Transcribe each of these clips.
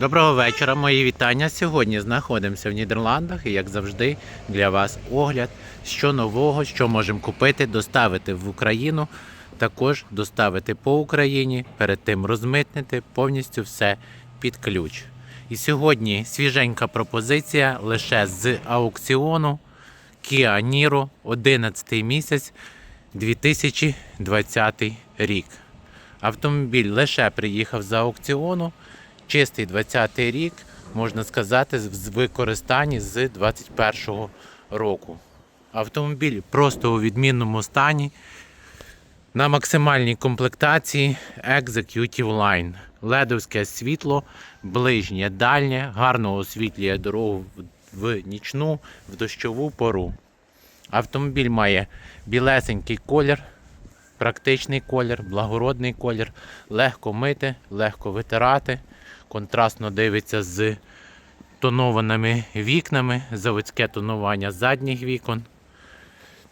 Доброго вечора, мої вітання. Сьогодні знаходимося в Нідерландах і, як завжди, для вас огляд, що нового, що можемо купити, доставити в Україну, також доставити по Україні, перед тим розмитнити повністю все під ключ. І сьогодні свіженька пропозиція лише з аукціону Kia Niro 11 місяць 2020 рік. Автомобіль лише приїхав з аукціону. Чистий 20-й рік, можна сказати, з використанні з 21-го року. Автомобіль просто у відмінному стані. На максимальній комплектації Executive Line. Ледовське світло, ближнє, дальнє, гарно освітлює дорогу в- в нічну, в дощову пору. Автомобіль має білесенький колір, практичний колір, благородний колір, легко мити, легко витирати, контрастно дивиться з тонованими вікнами, заводське тонування задніх вікон.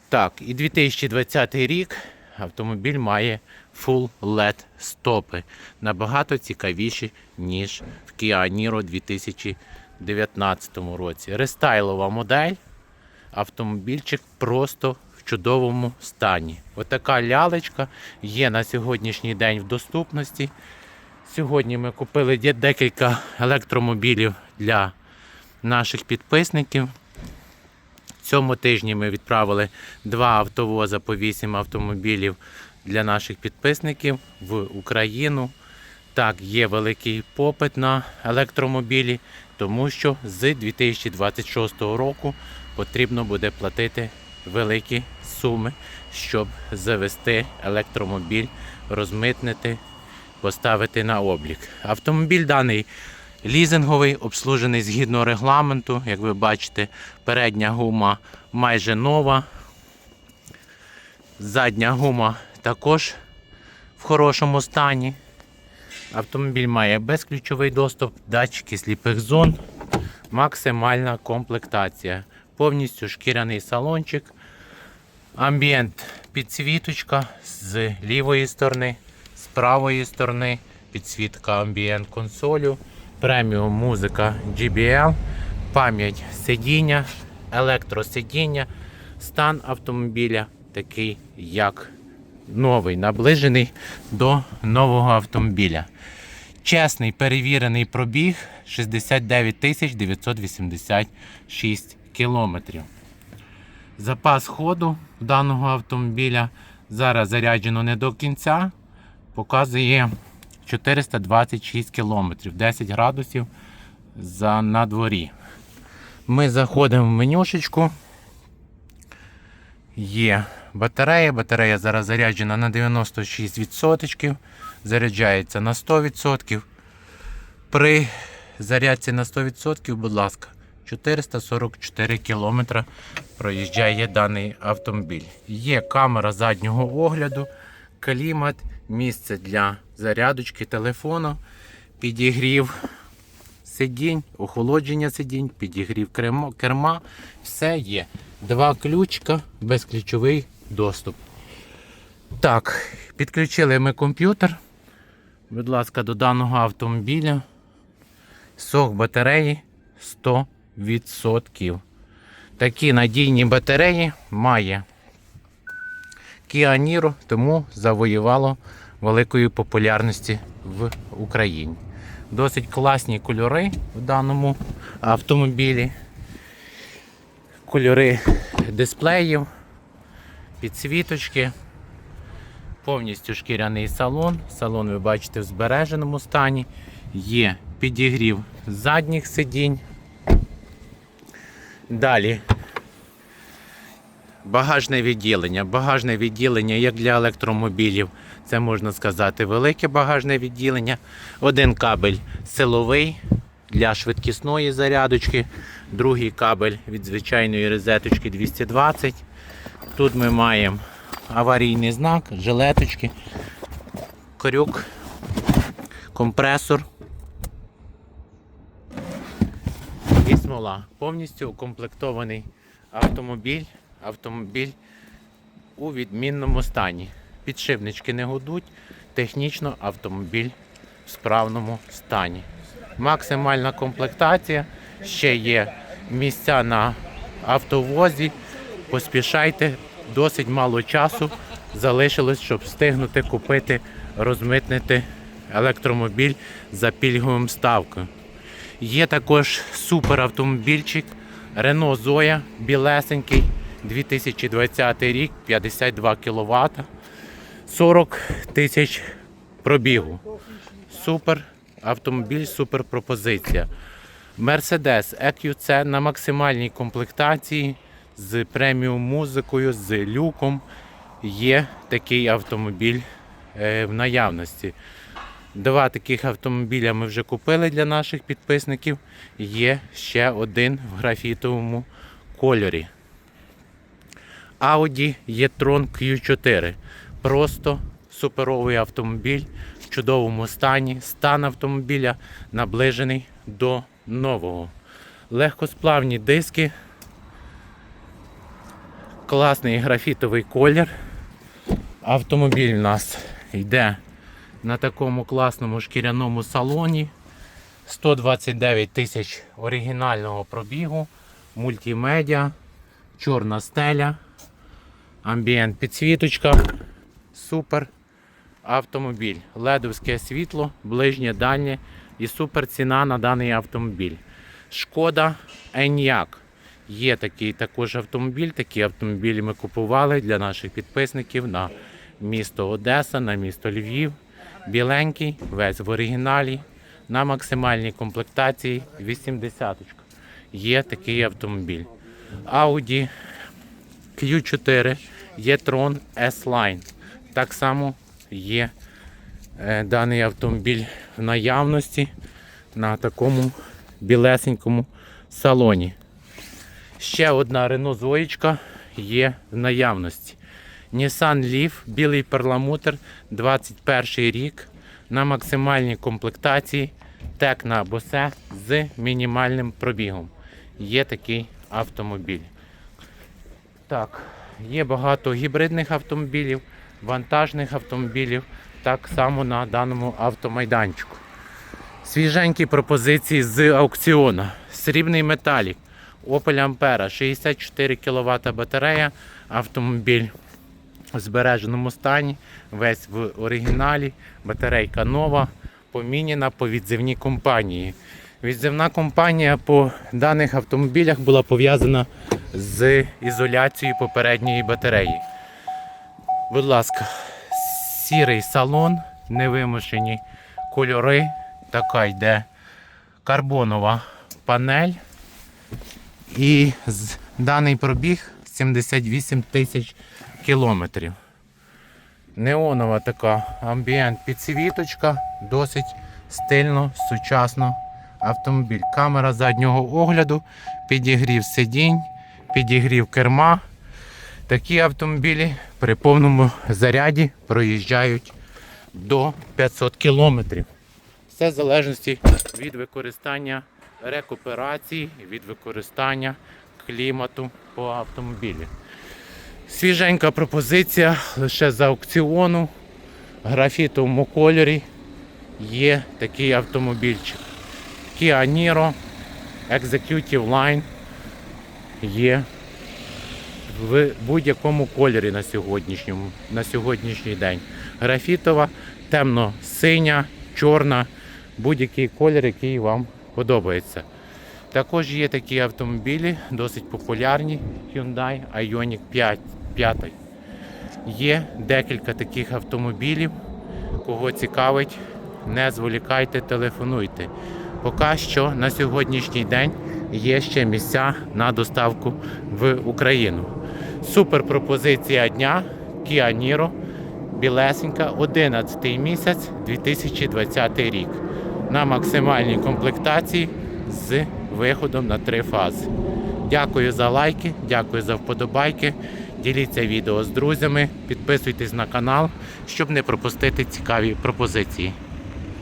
Так, і 2020 рік автомобіль має Full LED стопи. Набагато цікавіші, ніж в Kia Niro 2019 році. Рестайлова модель. Автомобільчик просто чудовому стані. Отака лялечка є на сьогоднішній день в доступності. Сьогодні ми купили декілька електромобілів для наших підписників. Цьому тижні ми відправили два автовоза по 8 автомобілів для наших підписників в Україну. Так, є великий попит на електромобілі, тому що з 2026 року потрібно буде платити великі суми, щоб завести електромобіль, розмитнити, поставити на облік. Автомобіль даний лізинговий, обслужений згідно регламенту. Як ви бачите, передня гума майже нова. Задня гума також в хорошому стані. Автомобіль має безключовий доступ, датчики сліпих зон, максимальна комплектація. Повністю шкіряний салончик. Амбієнт. Підсвіточка з лівої сторони, з правої сторони, підсвітка амбієнт консолю, преміум музика GBL, пам'ять сидіння, електросидіння, стан автомобіля такий, як новий, наближений до нового автомобіля. Чесний перевірений пробіг 69 986 кілометрів. Запас ходу даного автомобіля зараз заряджено не до кінця. Показує 426 кілометрів, 10 градусів за, на дворі. Ми заходимо в менюшечку. Є батарея. Батарея зараз заряджена на 96%, заряджається на 100%. При зарядці на 100%, будь ласка, 444 кілометра проїжджає даний автомобіль. Є камера заднього огляду, клімат, місце для зарядочки телефону, підігрів сидінь, охолодження сидінь, підігрів керма. Все є. Два ключка, безключовий доступ. Так, підключили ми комп'ютер. Будь ласка, до даного автомобіля. Сок батареї 100%. Такі надійні батареї має Kia Niro, тому завоювало великої популярності в Україні. Досить класні кольори в даному автомобілі. Кольори дисплеїв, підсвіточки, повністю шкіряний салон. Салон ви бачите в збереженому стані. Є підігрів задніх сидінь. Далі багажне відділення. Багажне відділення як для електромобілів. Це можна сказати велике багажне відділення. Один кабель силовий для швидкісної зарядочки, другий кабель від звичайної розеточки 220. Тут ми маємо аварійний знак, жилеточки, крюк, компресор і. Повністю укомплектований автомобіль. Автомобіль у відмінному стані. Підшипнички не гудуть, технічно автомобіль в справному стані. максимальна комплектація. Ще є місця на автовозі. Поспішайте, досить мало часу залишилось, щоб встигнути купити, розмитнити електромобіль за пільговим ставкою. Є також супер автомобільчик Renault Zoe білесенький 2020 рік, 52 кВт, 40 тисяч пробігу. Супер автомобіль, супер пропозиція. Mercedes EQC на максимальній комплектації з преміум музикою, з люком. Є такий автомобіль е, в наявності. Два таких автомобіля ми вже купили для наших підписників. Є ще один в графітовому кольорі. Audi e-tron Q4. Просто суперовий автомобіль в чудовому стані. Стан автомобіля наближений до нового. Легкосплавні диски. Класний графітовий колір. Автомобіль у нас йде на такому класному шкіряному салоні. 129 тисяч оригінального пробігу, мультимедіа, чорна стеля, амбієнт підсвіточка. Супер автомобіль. Ледовське світло, ближнє дальнє і супер ціна на даний автомобіль. Шкода Enyaq. Є такий також автомобіль. Такі автомобілі ми купували для наших підписників на місто Одеса, на місто Львів. Біленький, весь в оригіналі, на максимальній комплектації 80 Є такий автомобіль. Audi Q4 e-tron S-Line. Так само є е, даний автомобіль в наявності на такому білесенькому салоні. Ще одна Renault Zoe є в наявності. Nissan Leaf, білий перламутр, 21 рік на максимальній комплектації Текна Bose з мінімальним пробігом. Є такий автомобіль. Так, є багато гібридних автомобілів, вантажних автомобілів, так само на даному автомайданчику. Свіженькі пропозиції з аукціону. Срібний металік. Opel Ampera, 64 кВт батарея, автомобіль в збереженому стані, весь в оригіналі, батарейка нова, поміняна по відзивній компанії. Відзивна компанія по даних автомобілях була пов'язана з ізоляцією попередньої батареї. Будь ласка, сірий салон, невимушені кольори, така йде карбонова панель. І даний пробіг 78 тисяч кілометрів. Неонова така амбієнт підсвіточка, досить стильно, сучасно автомобіль. Камера заднього огляду, підігрів сидінь, підігрів керма. Такі автомобілі при повному заряді проїжджають до 500 кілометрів. Все в залежності від використання рекуперації, від використання клімату по автомобілі. Свіженька пропозиція лише з аукціону графітовому кольорі є такий автомобільчик. Kia Niro Executive Line є в будь-якому кольорі на сьогоднішньому, на сьогоднішній день. Графітова, темно-синя, чорна, будь-який колір, який вам подобається. Також є такі автомобілі, досить популярні Hyundai Ioniq 5. 5. Є декілька таких автомобілів. Кого цікавить, не зволікайте, телефонуйте. Поки що на сьогоднішній день є ще місця на доставку в Україну. Супер пропозиція дня Kia Niro, білесенька, 11 місяць 2020 рік. На максимальній комплектації з виходом на три фази. Дякую за лайки, дякую за вподобайки. Діліться відео з друзями, підписуйтесь на канал, щоб не пропустити цікаві пропозиції.